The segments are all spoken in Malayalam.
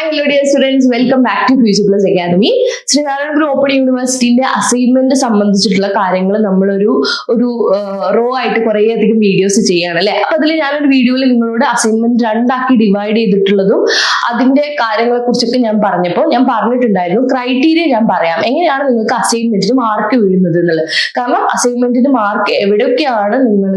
Hi hello dear students welcome back to Future Plus Academy Sreenarayana Guru open യൂണിവേഴ്സിറ്റിന്റെ assignment സംബന്ധിച്ചിട്ടുള്ള കാര്യങ്ങൾ നമ്മളൊരു ഒരു റോ ആയിട്ട് കുറേ അധികം വീഡിയോസ് ചെയ്യാണ് അല്ലെ അപ്പൊ അതിൽ ഞാനൊരു വീഡിയോയിൽ നിങ്ങളോട് അസൈൻമെന്റ് രണ്ടാക്കി ഡിവൈഡ് ചെയ്തിട്ടുള്ളതും അതിന്റെ കാര്യങ്ങളെ കുറിച്ചൊക്കെ ഞാൻ പറഞ്ഞപ്പോൾ ഞാൻ പറഞ്ഞിട്ടുണ്ടായിരുന്നു. ക്രൈറ്റീരിയ ഞാൻ പറയാം. എങ്ങനെയാണ് നിങ്ങൾക്ക് അസൈൻമെന്റിന് മാർക്ക് വീഴുന്നത് എന്നുള്ളത്. കാരണം അസൈൻമെന്റിന് മാർക്ക് എവിടെയൊക്കെയാണ് നിങ്ങൾ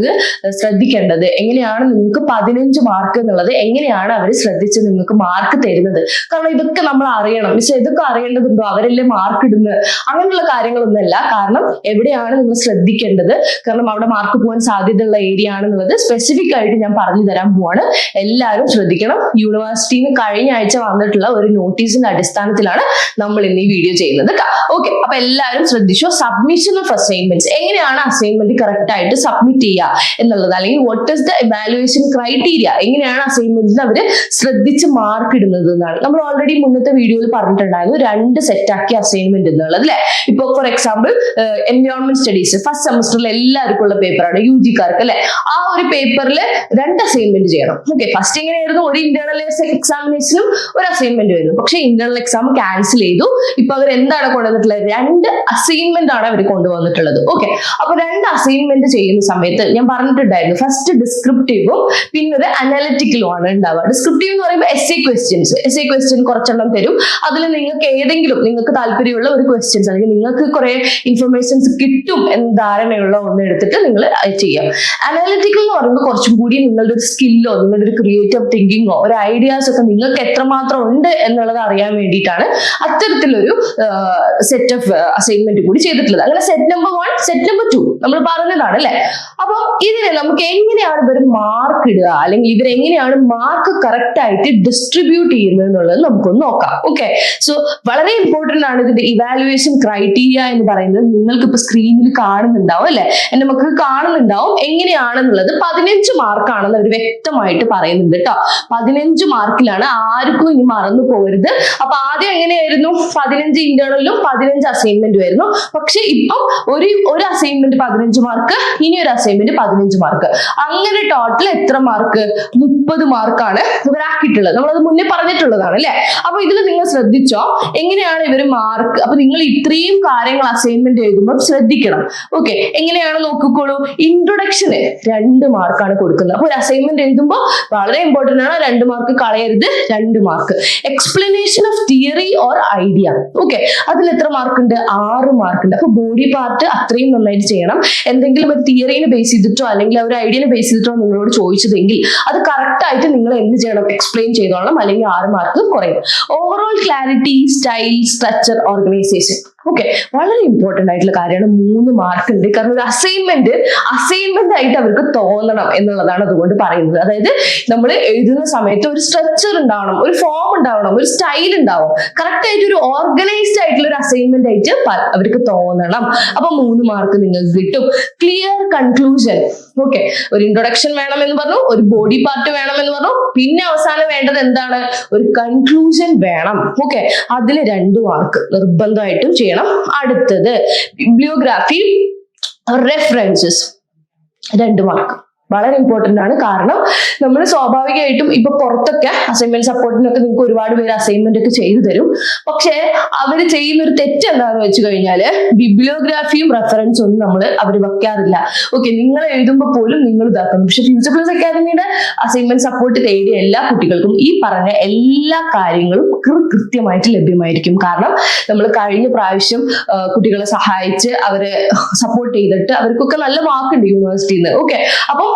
ശ്രദ്ധിക്കേണ്ടത്? എങ്ങനെയാണ് നിങ്ങൾക്ക് പതിനഞ്ച് മാർക്ക് എന്നുള്ളത്? എങ്ങനെയാണ് അവർ ശ്രദ്ധിച്ച് നിങ്ങൾക്ക് മാർക്ക് തരുന്നത്? കാരണം ഇതൊക്കെ നമ്മൾ അറിയണം. പക്ഷെ ഇതൊക്കെ അറിയേണ്ടതുണ്ടോ? അവരല്ലേ മാർക്ക് ഇടുന്നത്? അങ്ങനെയുള്ള കാര്യങ്ങളൊന്നുമല്ല. കാരണം എവിടെയാണ് നിങ്ങൾ ശ്രദ്ധിക്കേണ്ടത്? കാരണം അവിടെ മാർക്ക് പോകാൻ സാധ്യതയുള്ള ഏരിയ ആണെന്നുള്ളത് സ്പെസിഫിക് ആയിട്ട് ഞാൻ പറഞ്ഞു തരാൻ പോവാണ്. എല്ലാവരും ശ്രദ്ധിക്കണം. യൂണിവേഴ്സിറ്റിയിൽ നിന്ന് കഴിഞ്ഞ ആഴ്ച വന്നിട്ടുള്ള ഒരു നോട്ടീസിന്റെ അടിസ്ഥാനത്തിലാണ് നമ്മൾ ഇന്ന് ഈ വീഡിയോ ചെയ്യുന്നത് ഓക്കെ അപ്പൊ എല്ലാവരും ശ്രദ്ധിച്ചു? സബ്മിഷൻ ഓഫ് അസൈൻമെന്റ്സ് എങ്ങനെയാണ് അസൈൻമെന്റ് കറക്റ്റ് ആയിട്ട് സബ്മിറ്റ് ചെയ്യുക എന്നുള്ളത്? അല്ലെങ്കിൽ what is the evaluation criteria എങ്ങനെയാണ് അസൈൻമെന്റിന് അവർ ശ്രദ്ധിച്ച് മാർക്ക് ഇടുന്നത് എന്നാണ്. നമ്മൾ ഓൾറെഡി മുന്നത്തെ വീഡിയോയിൽ പറഞ്ഞിട്ടുണ്ടായിരുന്നു രണ്ട് സെറ്റാക്കി അസൈൻമെന്റ് എന്നുള്ളത് അല്ലെ ഇപ്പൊ for example environment studies first സെമസ്റ്ററിൽ എല്ലാവർക്കും ഉള്ള പേപ്പറാണ് യു ജിക്കാർക്ക് അല്ലെ ആ ഒരു പേപ്പറിൽ രണ്ട് അസൈൻമെന്റ് ചെയ്യണം. ഓക്കെ ഫസ്റ്റ് എങ്ങനെയായിരുന്നു? ഒരു ഇന്റേണൽ എക്സാമിനേഷനും ഒരു അസൈൻമെന്റ് വരുന്നു. പക്ഷെ ഇന്റേണൽ എക്സാം ക്യാൻസൽ ചെയ്തു. ഇപ്പൊ അവർ എന്താണ് കൊണ്ടുവന്നിട്ടുള്ളത്? രണ്ട് അസൈൻമെന്റ് ആണ് അവർ കൊണ്ടുവന്നിട്ടുള്ളത്. ഓക്കെ അപ്പൊ രണ്ട് അസൈൻമെന്റ് ചെയ്യുന്ന സമയത്ത് ഞാൻ പറഞ്ഞിട്ടുണ്ടായിരുന്നു. ഫസ്റ്റ് ഡിസ്ക്രിപ്റ്റീവും പിന്നെ അനാലിറ്റിക്കലും ആണ് ഉണ്ടാവുക. ഡിസ്ക്രിപ്റ്റീവ് എന്ന് പറയുമ്പോൾ essay questions essay question കുറച്ചെണ്ണം തരും. അതിൽ നിങ്ങൾക്ക് ഏതെങ്കിലും നിങ്ങൾക്ക് താല്പര്യമുള്ള ഒരു ക്വസ്റ്റ്യൻസ് അല്ലെങ്കിൽ നിങ്ങൾക്ക് കുറെ ഇൻഫർമേഷൻസ് കിട്ടും എന്ന് ധാരണയുള്ള ഒന്ന് എടുത്തിട്ട് നിങ്ങൾ ചെയ്യാം അനാലിറ്റിക്കൽ എന്ന് പറയുമ്പോൾ കുറച്ചും കൂടി നിങ്ങളുടെ ഒരു സ്കില്ലോ നിങ്ങളുടെ ഒരു ക്രിയേറ്റീവ് തിങ്കിങ്ങോ ഒരു ഐഡിയാസ് ഒക്കെ നിങ്ങൾക്ക് എത്രമാത്രം ഉണ്ട് എന്നുള്ളത് അറിയാൻ വേണ്ടിയിട്ടാണ് അത്തരത്തിലൊരു സെറ്റ് ഓഫ് അസൈൻമെന്റ് കൂടി ചെയ്തിട്ടുള്ളത്. അങ്ങനെ set number one set number two നമ്മൾ പറഞ്ഞതാണ് അല്ലെ? അപ്പൊ ഇതിനെ നമുക്ക് എങ്ങനെയാണ് ഇവർ മാർക്ക് ഇടുക? അല്ലെങ്കിൽ ഇവരെങ്ങനെയാണ് മാർക്ക് കറക്റ്റ് ആയിട്ട് ഡിസ്ട്രിബ്യൂട്ട് ചെയ്യുന്നത് എന്നുള്ളത് നമുക്കൊന്ന് നോക്കാം. ഓക്കെ സോ വളരെ ഇമ്പോർട്ടന്റ് ആണ് ഇതിന്റെ ഇവാലുവേഷൻ ക്രൈറ്റീരിയ എന്ന് പറയുന്നത് നിങ്ങൾക്ക് ഇപ്പൊ സ്ക്രീനിൽ കാണുന്നുണ്ടാവും അല്ലെ? എന്റെ മക്കൾക്ക് കാണുന്നുണ്ടാവും എങ്ങനെയാണെന്നുള്ളത് പതിനഞ്ച് മാർക്കാണെന്ന് അവർ വ്യക്തമായിട്ട് പറയുന്നുണ്ട് കേട്ടോ പതിനഞ്ച് മാർക്കിലാണ് ആർക്കും ഇനി മറന്നു പോകരുത്. അപ്പൊ ആദ്യം എങ്ങനെയായിരുന്നു? പതിനഞ്ച് ഇന്റേണലും പതിനഞ്ച് അസൈൻമെന്റും ആയിരുന്നു. പക്ഷെ ഇപ്പം ഒരു ഒരു അസൈൻമെന്റ് പതിനഞ്ച് മാർക്ക് ഇനി ഒരു അസൈൻമെന്റ് പതിനഞ്ച് മാർക്ക് അങ്ങനെ ടോട്ടൽ എത്ര മാർക്ക് മുപ്പത് മാർക്കാണ് ഇവരാക്കിയിട്ടുള്ളത്. നമ്മളത് മുന്നേ പറഞ്ഞിട്ടുള്ളതാണ്. അല്ലെ? അപ്പൊ ഇതിൽ നിങ്ങൾ ശ്രദ്ധിച്ചോ? എങ്ങനെയാണ് ഇവർ മാർക്ക് അപ്പൊ നിങ്ങൾ ഇത്രയും കാര്യങ്ങൾ അസൈൻമെന്റ് എഴുതുമ്പോൾ ശ്രദ്ധിക്കണം. ഓക്കെ എങ്ങനെയാണ് നോക്കിക്കോളൂ? ഇൻട്രൊഡക്ഷന് രണ്ട് മാർക്കാണ് കൊടുക്കുന്നത്. അപ്പൊ ഒരു അസൈൻമെന്റ് എഴുതുമ്പോൾ വളരെ ഇമ്പോർട്ടന്റ് ആണ് രണ്ട് മാർക്ക് കളയരുത് രണ്ട് mark explanation of theory or idea okay അതിൽ എത്ര മാർക്ക് ഉണ്ട്? ആറ് മാർക്ക് ഉണ്ട്. അപ്പൊ ബോഡി പാർട്ട് അത്രയും നന്നായിട്ട് ചെയ്യണം. എന്തെങ്കിലും ഒരു തിയറിനെ ബേസ് ചെയ്തിട്ടോ അല്ലെങ്കിൽ ഒരു ഐഡിയനെ ബേസ് ചെയ്തിട്ടോ നിങ്ങളോട് ചോദിച്ചതെങ്കിൽ അത് കറക്റ്റ് ആയിട്ട് നിങ്ങൾ എന്ത് ചെയ്യണം? എക്സ്പ്ലെയിൻ ചെയ്തോളണം. അല്ലെങ്കിൽ ആറ് മാർക്ക് കുറയും. Overall clarity style structure organisation okay വളരെ ഇമ്പോർട്ടന്റ് ആയിട്ടുള്ള കാര്യമാണ് മൂന്ന് മാർക്ക് ഉണ്ട്. കാരണം ഒരു അസൈൻമെന്റ് അസൈൻമെന്റ് ആയിട്ട് അവർക്ക് തോന്നണം എന്നുള്ളതാണ് അതുകൊണ്ട് പറയുന്നത്. അതായത് നമ്മൾ എഴുതുന്ന സമയത്ത് ഒരു സ്ട്രക്ചർ ഉണ്ടാവണം ഒരു ഫോം ഉണ്ടാവണം ഒരു സ്റ്റൈൽ ഉണ്ടാവും കറക്റ്റ് ആയിട്ട് ഒരു ഓർഗനൈസ്ഡ് ആയിട്ടുള്ള ഒരു അസൈൻമെന്റ് ആയിട്ട് അവർക്ക് തോന്നണം. അപ്പൊ മൂന്ന് മാർക്ക് നിങ്ങൾക്ക് കിട്ടും. ക്ലിയർ കൺക്ലൂഷൻ ഓക്കെ ഒരു ഇൻട്രൊഡക്ഷൻ വേണമെന്ന് പറഞ്ഞു ഒരു ബോഡി പാർട്ട് വേണമെന്ന് പറഞ്ഞു. പിന്നെ അവസാനം വേണ്ടത് എന്താണ്? ഒരു കൺക്ലൂഷൻ വേണം. ഓക്കെ അതിൽ രണ്ട് മാർക്ക് നിർബന്ധമായിട്ടും ചെയ്യണം. അടുത്തത് ബിബ്ലിയോഗ്രാഫി റെഫറൻസസ് രണ്ട് മാർക്ക് വളരെ ഇമ്പോർട്ടന്റ് ആണ്. കാരണം നമ്മൾ സ്വാഭാവികമായിട്ടും ഇപ്പൊ പുറത്തൊക്കെ അസൈൻമെന്റ് സപ്പോർട്ടിനൊക്കെ നിങ്ങൾക്ക് ഒരുപാട് പേര് അസൈൻമെന്റ് ഒക്കെ ചെയ്തു തരും. പക്ഷേ അവർ ചെയ്യുന്ന ഒരു തെറ്റ് എന്താണെന്ന് വെച്ച് കഴിഞ്ഞാൽ ബിബ്ലിയോഗ്രാഫിയും റെഫറൻസും ഒന്നും നമ്മൾ അവർ വെക്കാറില്ല. ഓക്കെ നിങ്ങൾ എഴുതുമ്പോൾ പോലും നിങ്ങൾ ഇതാക്കുന്നു. പക്ഷെ ഫ്യൂച്ചർ പ്ലസ് അക്കാദമിയുടെ അസൈൻമെന്റ് സപ്പോർട്ട് തേടിയ എല്ലാ കുട്ടികൾക്കും ഈ പറഞ്ഞ എല്ലാ കാര്യങ്ങളും കൃത്യമായിട്ട് ലഭ്യമായിരിക്കും. കാരണം നമ്മൾ കഴിഞ്ഞ പ്രാവശ്യം കുട്ടികളെ സഹായിച്ച് അവരെ സപ്പോർട്ട് ചെയ്തിട്ട് അവർക്കൊക്കെ നല്ല മാർക്ക് ഉണ്ട് യൂണിവേഴ്സിറ്റിയിൽ നിന്ന് ഓക്കെ അപ്പം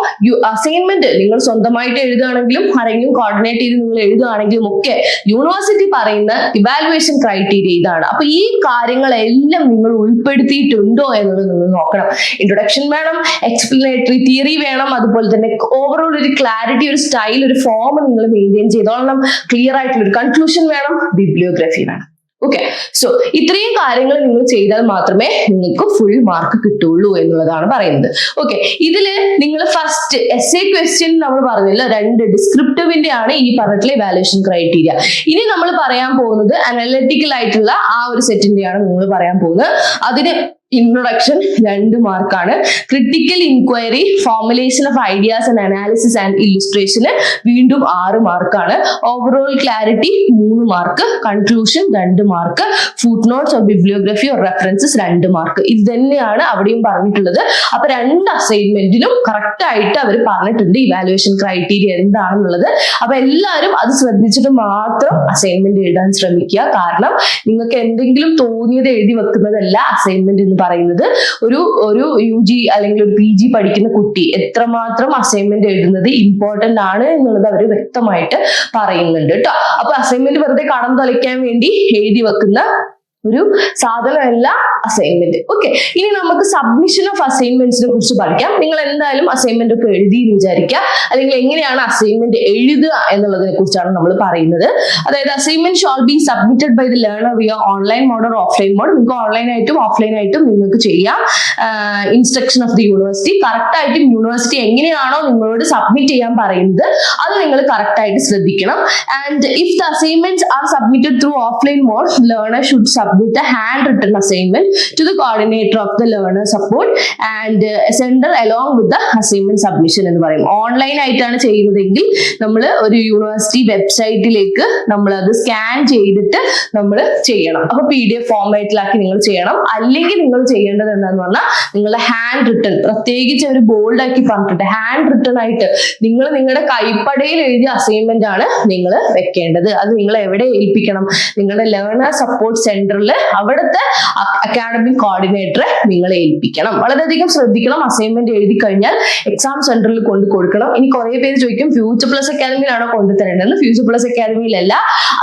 അസൈൻമെന്റ് നിങ്ങൾ സ്വന്തമായിട്ട് എഴുതുകയാണെങ്കിലും ആരെങ്കിലും കോർഡിനേറ്റ് ചെയ്ത് നിങ്ങൾ എഴുതുകയാണെങ്കിലും ഒക്കെ യൂണിവേഴ്സിറ്റി പറയുന്ന ഇവാലുവേഷൻ ക്രൈറ്റീരിയ ഇതാണ്. അപ്പൊ ഈ കാര്യങ്ങളെല്ലാം നിങ്ങൾ ഉൾപ്പെടുത്തിയിട്ടുണ്ടോ എന്നുള്ളത് നിങ്ങൾ നോക്കണം. ഇൻട്രൊഡക്ഷൻ വേണം എക്സ്പ്ലനേറ്ററി തിയറി വേണം അതുപോലെ തന്നെ ഓവറോൾ ഒരു ക്ലാരിറ്റി ഒരു സ്റ്റൈൽ ഒരു ഫോം നിങ്ങൾ മെയിന്റെയിൻ ചെയ്തോളണം. ക്ലിയർ ആയിട്ടുള്ള ഒരു കൺക്ലൂഷൻ വേണം ബിബ്ലിയോഗ്രഫി വേണം. ഓക്കെ സോ ഇത്രയും കാര്യങ്ങൾ നിങ്ങൾ ചെയ്താൽ മാത്രമേ നിങ്ങൾക്ക് ഫുൾ മാർക്ക് കിട്ടുള്ളൂ എന്നുള്ളതാണ് പറയുന്നത്. ഓക്കെ ഇതിൽ നിങ്ങൾ ഫസ്റ്റ് എസ് എ ക്വസ്റ്റ്യൻ നമ്മൾ പറഞ്ഞില്ല. രണ്ട് ഡിസ്ക്രിപ്റ്റീവിന്റെ ആണ് ഈ പറഞ്ഞിട്ടുള്ള ഇവാലുവേഷൻ ക്രൈറ്റീരിയ ഇനി നമ്മൾ പറയാൻ പോകുന്നത് അനലറ്റിക്കൽ ആയിട്ടുള്ള ആ ഒരു സെറ്റിന്റെയാണ് നിങ്ങൾ പറയാൻ പോകുന്നത്. അതിന് ഇൻട്രൊഡക്ഷൻ രണ്ട് മാർക്കാണ് critical inquiry formulation of ideas and analysis and ഇല്ലുസ്ട്രേഷന് വീണ്ടും ആറ് മാർക്കാണ് ഓവറോൾ ക്ലാരിറ്റി മൂന്ന് മാർക്ക് കൺക്ലൂഷൻ രണ്ട് mark footnotes of bibliography or references രണ്ട് മാർക്ക് ഇത് തന്നെയാണ് അവിടെയും പറഞ്ഞിട്ടുള്ളത്. അപ്പൊ രണ്ട് അസൈൻമെന്റിനും കറക്റ്റ് ആയിട്ട് അവർ പറഞ്ഞിട്ടുണ്ട് ഇവാലുവേഷൻ ക്രൈറ്റീരിയ എന്താണെന്നുള്ളത്. അപ്പൊ എല്ലാവരും അത് ശ്രദ്ധിച്ചിട്ട് മാത്രം അസൈൻമെന്റ് എഴുതാൻ ശ്രമിക്കുക. കാരണം നിങ്ങൾക്ക് എന്തെങ്കിലും തോന്നിയത് എഴുതി വെക്കുന്നതല്ല അസൈൻമെന്റ് എന്ന് പറയുന്നത് ഒരു ഒരു യു ജി അല്ലെങ്കിൽ ഒരു പി ജി പഠിക്കുന്ന കുട്ടി എത്രമാത്രം അസൈൻമെന്റ് എഴുതുന്നത് ഇമ്പോർട്ടന്റ് ആണ് എന്നുള്ളത് അവർ വ്യക്തമായിട്ട് പറയുന്നുണ്ട് കേട്ടോ അപ്പൊ അസൈൻമെന്റ് വെറുതെ കടം തൊലയ്ക്കാൻ വേണ്ടി എഴുതി വെക്കുന്ന ഒരു സാധനമല്ല അസൈൻമെന്റ് ഓക്കെ ഇനി നമുക്ക് സബ്മിഷൻ ഓഫ് അസൈൻമെന്റ്സിനെ കുറിച്ച് പഠിക്കാം. നിങ്ങൾ എന്തായാലും അസൈൻമെന്റ് ഒക്കെ എഴുതി എന്ന് വിചാരിക്കുക. അല്ലെങ്കിൽ എങ്ങനെയാണ് അസൈൻമെന്റ് എഴുതുക എന്നുള്ളതിനെ കുറിച്ചാണ് നമ്മൾ പറയുന്നത്. അതായത് assignment shall be submitted by the learner via online mode or offline mode നിങ്ങൾക്ക് ഓൺലൈൻ ആയിട്ടും ഓഫ്ലൈൻ ആയിട്ടും നിങ്ങൾക്ക് ചെയ്യാം. Instruction of the university correct ആയിട്ടും യൂണിവേഴ്സിറ്റി എങ്ങനെയാണോ നിങ്ങളോട് സബ്മിറ്റ് ചെയ്യാൻ പറയുന്നത് അത് നിങ്ങൾ കറക്റ്റ് ആയിട്ട് ശ്രദ്ധിക്കണം. And if the assignments are submitted through offline mode learner should submit a handwritten assignment to the coordinator of the learner support and centre along with the assignment submission എന്ന് പറയും. ഓൺലൈൻ ആയിട്ടാണ് ചെയ്യുന്നതെങ്കിൽ നമ്മൾ ഒരു യൂണിവേഴ്സിറ്റി വെബ്സൈറ്റിലേക്ക് നമ്മൾ അത് സ്കാൻ ചെയ്തിട്ട് നമ്മൾ ചെയ്യണം. അപ്പൊ പി ഡി എഫ് ഫോർമാറ്റിലാക്കി നിങ്ങൾ ചെയ്യണം. അല്ലെങ്കിൽ നിങ്ങൾ ചെയ്യേണ്ടത് എന്താന്ന് പറഞ്ഞാൽ നിങ്ങളുടെ ഹാൻഡ് റിട്ടൺ പ്രത്യേകിച്ച് ഒരു ബോൾഡ് ആക്കി പറഞ്ഞിട്ട് ഹാൻഡ് റിട്ടൺ ആയിട്ട് നിങ്ങൾ നിങ്ങളുടെ കൈപ്പടയിൽ എഴുതിയ അസൈൻമെന്റ് ആണ് നിങ്ങൾ വെക്കേണ്ടത്. അത് നിങ്ങൾ എവിടെ ഏൽപ്പിക്കണം? നിങ്ങളുടെ ലേണർ സപ്പോർട്ട് സെന്ററിൽ അവിടുത്തെ അക്കാഡമിക് കോർഡിനേറ്ററെ നിങ്ങൾ ഏൽപ്പിക്കണം. വളരെയധികം ശ്രദ്ധിക്കണം. അസൈൻമെന്റ് എഴുതി കഴിഞ്ഞാൽ എക്സാം സെന്ററിൽ കൊണ്ട് കൊടുക്കണം. ഇനി കുറെ പേര് ചോദിക്കും ഫ്യൂച്ചർ പ്ലസ് അക്കാദമിയിലാണോ കൊണ്ടു തരേണ്ടത് ഫ്യൂച്ചർ പ്ലസ് അക്കാദമിയിലല്ല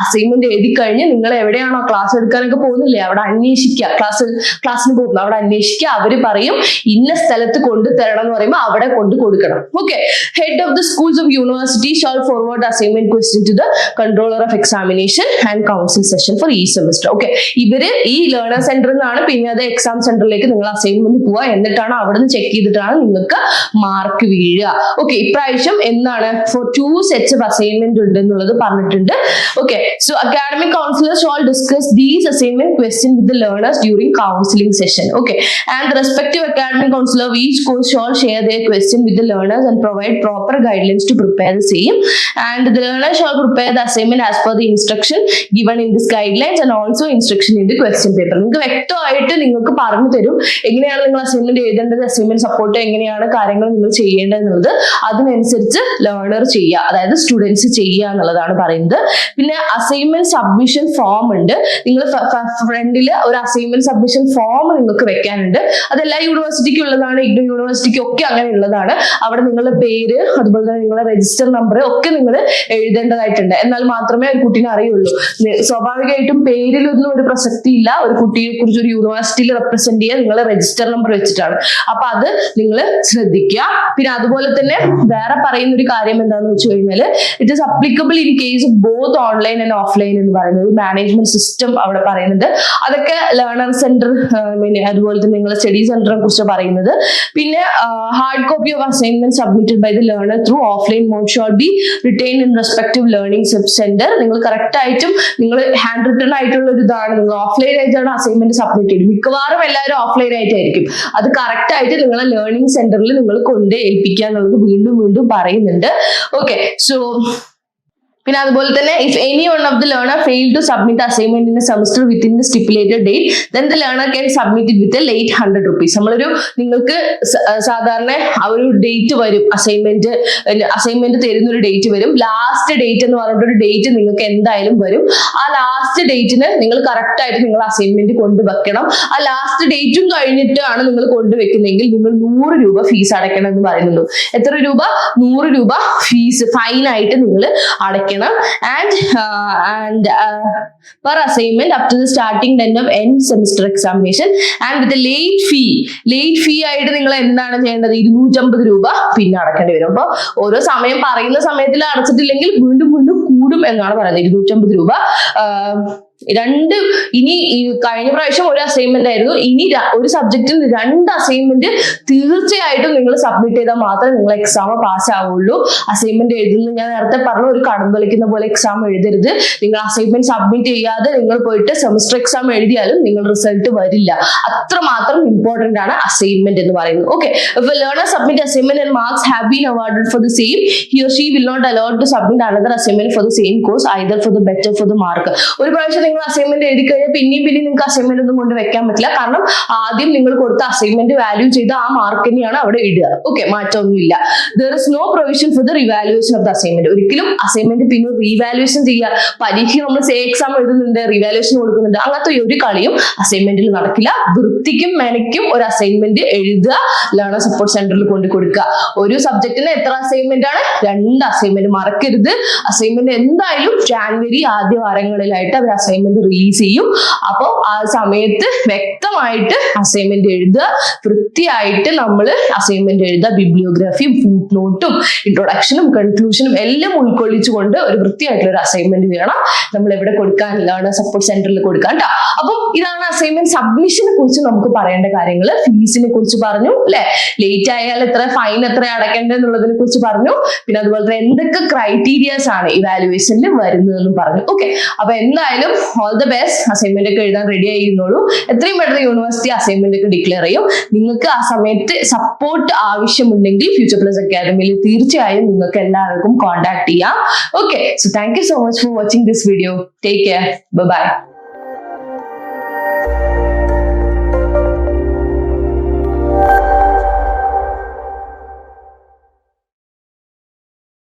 അസൈൻമെന്റ് എഴുതി കഴിഞ്ഞ് നിങ്ങൾ എവിടെയാണോ ക്ലാസ് എടുക്കാനൊക്കെ പോകുന്നില്ലേ അവിടെ അന്വേഷിക്കുക. ക്ലാസ് ക്ലാസ്സിന് പോകുന്നു അവിടെ അന്വേഷിക്കുക. അവർ പറയും ഇന്ന സ്ഥലത്ത് കൊണ്ടു തരണം എന്ന് പറയുമ്പോൾ അവിടെ കൊണ്ട് കൊടുക്കണം. Okay head of the schools of university shall forward assignment question to the controller of examination and council session for ഈ സെമിസ്റ്റർ ഓക്കെ ഇവർ ഈ ലേണർ സെന്ററിൽ നിന്നാണ് പിന്നെ അത് എക്സാം സെന്ററിലേക്ക് നിങ്ങൾ അസൈൻമെന്റ് പോവുക എന്നിട്ടാണ് അവിടുന്ന് ചെക്ക് ചെയ്തിട്ടാണ് നിങ്ങൾക്ക് മാർക്ക് വീഴുക. ഓക്കെ ഇപ്രാവശ്യം എന്താണ്? For two sets of assignment ഉണ്ട് എന്നുള്ളത് പറഞ്ഞിട്ടുണ്ട്. Okay so academic counsellors all discuss these assignment question with learners during counselling session okay and respective academic counsellor each course all share the question with learners and provide proper guidelines to prepare ചെയ്യും and the learners all prepare the assignment as per the instruction given in this guidelines and also instruction also question paper നിങ്ങൾക്ക് വ്യക്തമായിട്ട് നിങ്ങൾക്ക് പറഞ്ഞു തരും എങ്ങനെയാണ് നിങ്ങൾ അസൈൻമെന്റ് എഴുതേണ്ടത് അസൈൻമെന്റ് സപ്പോർട്ട് എങ്ങനെയാണ് കാര്യങ്ങൾ നിങ്ങൾ ചെയ്യേണ്ടതെന്നുള്ളത്. അതിനനുസരിച്ച് ലേണർ ചെയ്യുക. അതായത് സ്റ്റുഡൻസ് ചെയ്യുക എന്നുള്ളതാണ് പറയുന്നത്. പിന്നെ അസൈൻമെന്റ് സബ്മിഷൻ ഫോം ഉണ്ട്. നിങ്ങൾ ഫ്രണ്ടിൽ ഒരു അസൈൻമെന്റ് സബ്മിഷൻ ഫോം നിങ്ങൾക്ക് വെക്കാനുണ്ട്. അത് എല്ലാ യൂണിവേഴ്സിറ്റിക്കും ഉള്ളതാണ് ഇഗ്നോ യൂണിവേഴ്സിറ്റിക്കും ഒക്കെ അങ്ങനെ ഉള്ളതാണ്. അവിടെ നിങ്ങളുടെ പേര് അതുപോലെ തന്നെ നിങ്ങളുടെ രജിസ്റ്റർ നമ്പർ ഒക്കെ നിങ്ങൾ എഴുതേണ്ടതായിട്ടുണ്ട്. എന്നാൽ മാത്രമേ കുട്ടീനെ അറിയുള്ളൂ. സ്വാഭാവികമായിട്ടും പേരിലൊന്നും ഒരു പ്രസക്തി ഇല്ല ഒരു കുട്ടിയെ കുറിച്ച് ഒരു യൂണിവേഴ്സിറ്റിയിൽ റെപ്രസെന്റ് ചെയ്യുക നിങ്ങൾ രജിസ്റ്റർ നമ്പർ വെച്ചിട്ടാണ്. അപ്പൊ അത് നിങ്ങൾ ശ്രദ്ധിക്കുക പിന്നെ അതുപോലെ തന്നെ വേറെ പറയുന്ന ഒരു കാര്യം എന്താണെന്ന് വെച്ച് കഴിഞ്ഞാൽ it is applicable in case both online and offline എന്ന് പറയുന്നത്. മാനേജ്മെന്റ് സിസ്റ്റം അവിടെ പറയുന്നുണ്ട്. അതൊക്കെ ലേണർ സെന്റർ പിന്നെ അതുപോലെ തന്നെ നിങ്ങളെ സ്റ്റഡി സെന്ററിനെ കുറിച്ച് പറയുന്നത്. പിന്നെ hard copy of assignment submitted by the learner through offline mode shall be retain in respective learning centre നിങ്ങൾ കറക്റ്റ് ആയിട്ടും നിങ്ങൾ ഹാൻഡ് റിട്ടൺ ആയിട്ടുള്ള ഒരു ഇതാണ് നിങ്ങൾ ഓഫ്ലൈൻ ആയിട്ടാണ് അസൈൻമെന്റ് സബ്മിറ്റ് ചെയ്യുന്നത് മിക്കവാറും എല്ലാവരും ഓഫ്ലൈൻ ആയിട്ടായിരിക്കും. അത് കറക്റ്റ് ആയിട്ട് നിങ്ങളെ ലേണിംഗ് സെന്ററിൽ നിങ്ങൾ കൊണ്ട് ഏൽപ്പിക്കുക എന്നുള്ളത് വീണ്ടും വീണ്ടും പറയുന്നുണ്ട്. ഓക്കെ സോ പിന്നെ അതുപോലെ തന്നെ if any one of the learner fail to submit assignment in semester within the stipulated date then the learner can submit it with late hundred rupees നമ്മളൊരു നിങ്ങൾക്ക് സാധാരണ ആ ഒരു ഡേറ്റ് വരും. അസൈൻമെന്റ് അസൈൻമെന്റ് തരുന്ന ഒരു ഡേറ്റ് വരും. ലാസ്റ്റ് ഡേറ്റ് എന്ന് പറഞ്ഞിട്ട് ഒരു ഡേറ്റ് നിങ്ങൾക്ക് എന്തായാലും വരും. ആ ലാസ്റ്റ് ഡേറ്റിന് നിങ്ങൾ കറക്റ്റ് ആയിട്ട് നിങ്ങൾ അസൈൻമെന്റ് കൊണ്ടുവെക്കണം ആ ലാസ്റ്റ് ഡേറ്റും കഴിഞ്ഞിട്ടാണ് നിങ്ങൾ കൊണ്ടുവെക്കുന്നതെങ്കിൽ നിങ്ങൾ നൂറ് രൂപ ഫീസ് അടയ്ക്കണം എന്ന് പറയുന്നുള്ളൂ. എത്ര രൂപ? നൂറ് രൂപ ഫീസ് ഫൈൻ ആയിട്ട് നിങ്ങൾ അടയ്ക്കണം. And and per assignment up to the starting ten of an semester examination and with late fee late fee ആയിട്ട് നിങ്ങൾ എന്താണ് ചെയ്യേണ്ടത്? ഇരുന്നൂറ്റമ്പത് രൂപ പിന്നെ അടക്കേണ്ടി വരും. അപ്പോൾ ഓരോ സമയം പറയുന്ന സമയത്തിൽ അടച്ചിട്ടില്ലെങ്കിൽ വീണ്ടും വീണ്ടും കൂടും എന്നാണ് പറയുന്നത്. ഇരുന്നൂറ്റമ്പത് രൂപ. രണ്ട് ഇനി കഴിഞ്ഞ പ്രാവശ്യം ഒരു അസൈൻമെന്റ് ആയിരുന്നു. ഇനി ഒരു സബ്ജക്റ്റിൽ രണ്ട് അസൈൻമെന്റ് തീർച്ചയായിട്ടും നിങ്ങൾ സബ്മിറ്റ് ചെയ്താൽ മാത്രമേ നിങ്ങൾ എക്സാം പാസ് ആവുള്ളൂ. അസൈൻമെന്റ് എഴുതുന്നത് ഞാൻ നേരത്തെ പറഞ്ഞു ഒരു കടം തൊളിക്കുന്ന പോലെ എക്സാം എഴുതരുത്. നിങ്ങൾ അസൈൻമെന്റ് സബ്മിറ്റ് ചെയ്യാതെ നിങ്ങൾ പോയിട്ട് സെമസ്റ്റർ എക്സാം എഴുതിയാലും നിങ്ങൾ റിസൾട്ട് വരില്ല. അത്രമാത്രം ഇമ്പോർട്ടന്റ് ആണ് അസൈൻമെന്റ് എന്ന് പറയുന്നത്. Okay learner submit assignment and marks have been awarded for the same here or will not allowed to submit another assignment for for same course either for for better for for mark mark. ഒരു പ്രാവശ്യം നിങ്ങൾ അസൈൻമെന്റ് എഴുതി കഴിഞ്ഞാൽ പിന്നെയും പിന്നെയും നിങ്ങൾക്ക് അസൈൻമെന്റ് ഒന്നും കൊണ്ട് വെക്കാൻ പറ്റില്ല. കാരണം ആദ്യം നിങ്ങൾ കൊടുത്ത അസൈൻമെന്റ് വാല്യൂ ചെയ്ത ആ മാർക്ക് തന്നെയാണ് അവിടെ ഇടുക ഓക്കെ മാറ്റമൊന്നുമില്ല. There is no provision for the revaluation of the assignment ഒരിക്കലും അസൈൻമെന്റ് പിന്നെ റീവാലുവേഷൻ ചെയ്യുക. പരീക്ഷ നമ്മൾ സേ എക്സാം എഴുതുന്നുണ്ട് റിവാലുവേഷൻ കൊടുക്കുന്നുണ്ട്. അങ്ങനത്തെ ഒരു കളിയും അസൈൻമെന്റിൽ നടക്കില്ല. വൃത്തിക്കും മെനയ്ക്കും ഒരു അസൈൻമെന്റ് എഴുതുക. ലേണർ സപ്പോർട്ട് സെന്ററിൽ കൊണ്ട് കൊടുക്കുക. ഒരു സബ്ജക്റ്റിന് എത്ര അസൈൻമെന്റ് ആണ്? രണ്ട് അസൈൻമെന്റ് മറക്കരുത്. അസൈൻമെന്റ് എന്തായാലും ജാനുവരി ആദ്യ വാരങ്ങളിലായിട്ട് അവർ അസൈൻമെന്റ് റിലീസ് ചെയ്യും. അപ്പോൾ ആ സമയത്ത് വ്യക്തമായിട്ട് അസൈൻമെന്റ് എഴുതുക. വൃത്തിയായിട്ട് നമ്മൾ അസൈൻമെന്റ് എഴുതുക. ബിബ്ലിയോഗ്രാഫിയും ഫുഡ് നോട്ടും ഇൻട്രൊഡക്ഷനും കൺക്ലൂഷനും എല്ലാം ഉൾക്കൊള്ളിച്ചുകൊണ്ട് ഒരു വൃത്തിയായിട്ടുള്ള ഒരു അസൈൻമെന്റ് വേണം. നമ്മൾ എവിടെ ലേണർ സപ്പോർട്ട് സെന്ററിൽ കൊടുക്കാൻ കേട്ടോ അപ്പം ഇതാണ് അസൈൻമെന്റ് സബ്മിഷനെ കുറിച്ച് നമുക്ക് പറയേണ്ട കാര്യങ്ങൾ ഫീസിനെ കുറിച്ച് പറഞ്ഞു അല്ലെ ലേറ്റ് ആയാൽ എത്ര ഫൈൻ എത്ര അടയ്ക്കേണ്ടത് എന്നുള്ളതിനെ കുറിച്ച് പറഞ്ഞു. പിന്നെ അതുപോലെ തന്നെ എന്തൊക്കെ ക്രൈറ്റീരിയാസ് ആണ് ഇവാലുവേഷനിൽ വരുന്നതെന്നും പറഞ്ഞു. ഓക്കെ അപ്പൊ എന്തായാലും ഓൾ ദ ബെസ്റ്റ് അസൈൻമെന്റ് ഒക്കെ എഴുതാൻ റെഡി ആയിരുന്നുള്ളൂ. എത്രയും പെട്ടെന്ന് യൂണിവേഴ്സിറ്റി അസൈൻമെന്റ് ഒക്കെ ഡിക്ലെയർ ചെയ്യും. നിങ്ങൾക്ക് ആ സമയത്ത് സപ്പോർട്ട് ആവശ്യമുണ്ടെങ്കിൽ ഫ്യൂച്ചർ പ്ലസ് അക്കാദമിയിൽ തീർച്ചയായും നിങ്ങൾക്ക് എല്ലാവർക്കും കോൺടാക്ട് ചെയ്യാം. Okay so thank you so much for watching this video take care bye